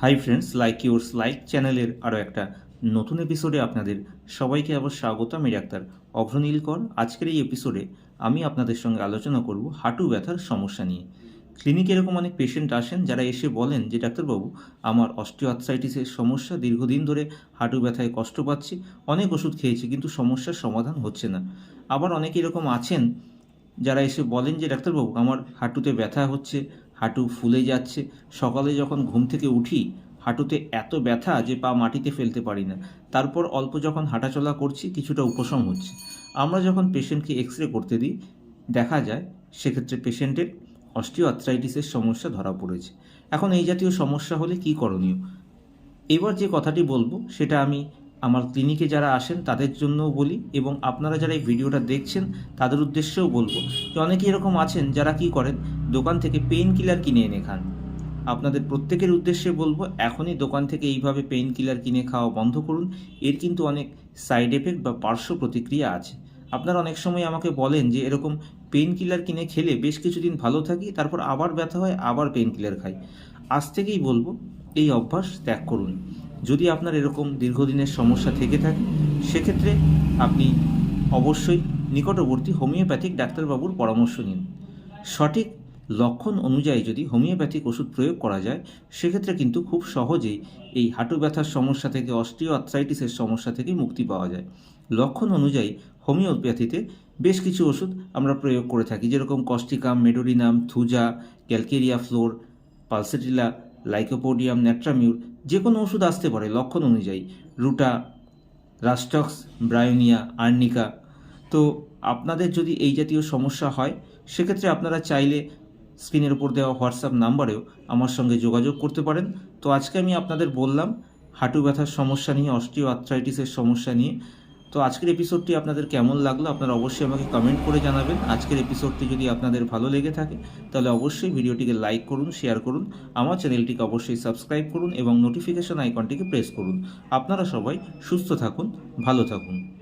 Hi friends like yours like চ্যানেলের আরও একটা নতুন এপিসোডে আপনাদের সবাইকে আবার স্বাগত আমি ডাক্তার অভ্রনীল কর আজকের এই এপিসোডে আমি আপনাদের সঙ্গে আলোচনা করব হাঁটু ব্যথার সমস্যা নিয়ে। ক্লিনিকে এরকম অনেক পেশেন্ট আসেন যারা এসে বলেন যে ডাক্তারবাবু আমার অস্টিওআর্থ্রাইটিসের সমস্যা, দীর্ঘদিন ধরে হাঁটু ব্যথায় কষ্ট পাচ্ছি, অনেক ওষুধ খেয়েছি, কিন্তু সমস্যার সমাধান হচ্ছে না। আবার অনেকে এরকম আছেন যারা এসে বলেন যে ডাক্তারবাবু আমার হাঁটুতে ব্যথা হচ্ছে হাঁটু ফুলে যাচ্ছে। সকালে যখন ঘুম থেকে উঠি, হাঁটুতে এত ব্যথা যে পা মাটিতে ফেলতে পারি না। তারপর অল্প যখন হাঁটাচলা করছি, কিছুটা উপশম হচ্ছে। আমরা যখন পেশেন্টকে এক্স রে করতে দিই, দেখা যায় সেক্ষেত্রে পেশেন্টের অস্টিওআর্থ্রাইটিসের সমস্যা ধরা পড়েছে। এখন এই জাতীয় সমস্যা হলে কি করণীয়? এবার যে কথাটি বলব, সেটা আমি আমার ক্লিনিকে যারা আসেন তাদের জন্যও বলি এবং আপনারা যারা এই ভিডিওটা দেখছেন তাদের উদ্দেশ্যেও বলব যে অনেকে এরকম আছেন যারা কি করেন, দোকান থেকে পেইন কিলার কিনে এনে খান। আপনাদের প্রত্যেকের উদ্দেশ্যে বলব এখনই দোকান থেকে এইভাবে পেইন কিলার কিনে খাওয়া বন্ধ করুন। এর কিন্তু অনেক সাইড এফেক্ট বা পার্শ্ব প্রতিক্রিয়া আছে। আপনারা অনেক সময় আমাকে বলেন যে এরকম পেইন কিলার কিনে খেলে বেশ কিছুদিন ভালো থাকি, তারপর আবার ব্যথা হয়, আবার পেইন কিলার খাই। আজ থেকেই বলব এই অভ্যাস ত্যাগ করুন। যদি আপনার এরকম দীর্ঘদিনের সমস্যা থেকে থাকে, সেক্ষেত্রে আপনি অবশ্যই নিকটবর্তী হোমিওপ্যাথিক ডাক্তারবাবুর পরামর্শ নিন। সঠিক লক্ষণ অনুযায়ী যদি হোমিওপ্যাথিক ওষুধ প্রয়োগ করা যায়, সেক্ষেত্রে কিন্তু খুব সহজেই এই হাঁটু ব্যথার সমস্যা থেকে অস্টিও আর্থ্রাইটিসের সমস্যা থেকে মুক্তি পাওয়া যায়। লক্ষণ অনুযায়ী হোমিওপ্যাথিতে বেশ কিছু ওষুধ আমরা প্রয়োগ করে থাকি, যেরকম causticum medorrhinum, thuja, calcarea fluor, pulsatilla lycopodium natrum mur যে কোনো ওষুধ আসতে পারে লক্ষণ অনুযায়ী। Ruta, rhus tox, bryonia, arnica. তো আপনাদের যদি এই জাতীয় সমস্যা হয়, সেক্ষেত্রে আপনারা চাইলে স্ক্রিনের উপর দেওয়া হোয়াটসঅ্যাপ নাম্বারেও আমার সঙ্গে যোগাযোগ করতে পারেন। তো আজকে আমি আপনাদের বললাম, হাঁটু ব্যথার সমস্যা নিয়ে অস্টিও আর্থ্রাইটিসের সমস্যা নিয়ে। তো আজকের এপিসোডটি আপনাদের কেমন লাগল আপনারা অবশ্যই আমাকে কমেন্ট করে জানাবেন। আজকের এপিসোডটি যদি আপনাদের ভালো লেগে থাকে, তাহলে অবশ্যই ভিডিওটিকে লাইক করুন শেয়ার করুন, আমার চ্যানেলটিকে অবশ্যই সাবস্ক্রাইব করুন এবং নোটিফিকেশন আইকনটিকে প্রেস করুন। আপনারা সবাই সুস্থ থাকুন, ভালো থাকুন।